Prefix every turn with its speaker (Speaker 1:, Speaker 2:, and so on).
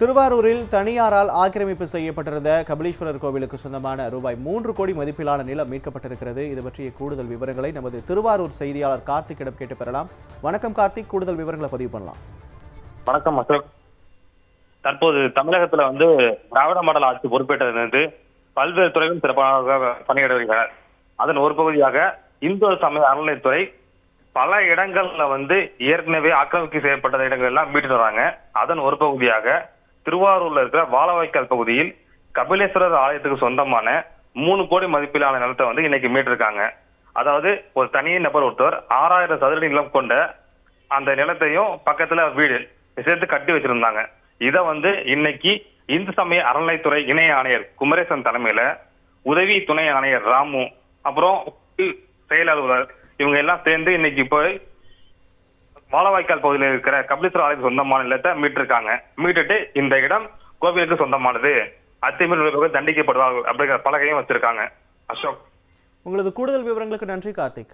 Speaker 1: திருவாரூரில் தனியாரால் ஆக்கிரமிப்பு செய்யப்பட்டிருந்த கபிலீஸ்வரர் கோவிலுக்கு சொந்தமான ரூபாய் மூன்று கோடி மதிப்பிலான நிலம் மீட்கப்பட்டிருக்கிறது. இது பற்றிய கூடுதல் விவரங்களை நமது திருவாரூர் செய்தியாளர் கார்த்திக்கிடம் கேட்டு பெறலாம். வணக்கம் கார்த்திக் கூடுதல் விவரங்களை பதிவு பண்ணலாம்.
Speaker 2: வணக்கம் அசோக். தற்போது தமிழகத்துல வந்து திராவிட மாடல் ஆட்சி பொறுப்பேற்றதிலிருந்து பல்வேறு துறைகளும் சிறப்பாக பணியாற்றி வருகிறார். அதன் ஒரு பகுதியாக இந்து சமய அறநிலையத்துறை பல இடங்கள்ல வந்து ஏற்கனவே ஆக்கிரமிப்பு செய்யப்பட்ட இடங்கள் எல்லாம் மீட்டு வராங்க அதன் ஒரு பகுதியாக திருவாரூர்ல இருக்கிற வாழவாய்க்கால் பகுதியில் கபிலேஸ்வரர் ஆலயத்துக்கு சொந்தமான மூணு கோடி மதிப்பிலான நிலத்தை வந்து இன்னைக்கு மீட்டிருக்காங்க. அதாவது ஒரு தனி நபர் ஒருத்தர் ஆறாயிரம் சதுரடி நிலம் கொண்ட அந்த நிலத்தையும் பக்கத்துல வீடு சேர்த்து கட்டி வச்சிருந்தாங்க. இதை வந்து இன்னைக்கு இந்து சமய அறநிலைத்துறை இணை ஆணையர் குமரேசன் தலைமையில உதவி துணை ஆணையர் ராமு அப்புறம் செயல் அலுவலர் இவங்க எல்லாம் சேர்ந்து இன்னைக்கு போய் வாழவாய்க்கால் பகுதியில் இருக்கிற கபிலேஸ்வரர் ஆலயம் சொந்தமான நிலத்தை மீட்டிருக்காங்க. மீட்டுட்டு இந்த இடம் கோவிலுக்கு சொந்தமானது. அத்துமீறல் தண்டிக்கப்படுவார்கள் அப்படிங்கிற பலகையும் வச்சிருக்காங்க. அசோக்.
Speaker 1: உங்களது கூடுதல் விவரங்களுக்கு நன்றி கார்த்திக்.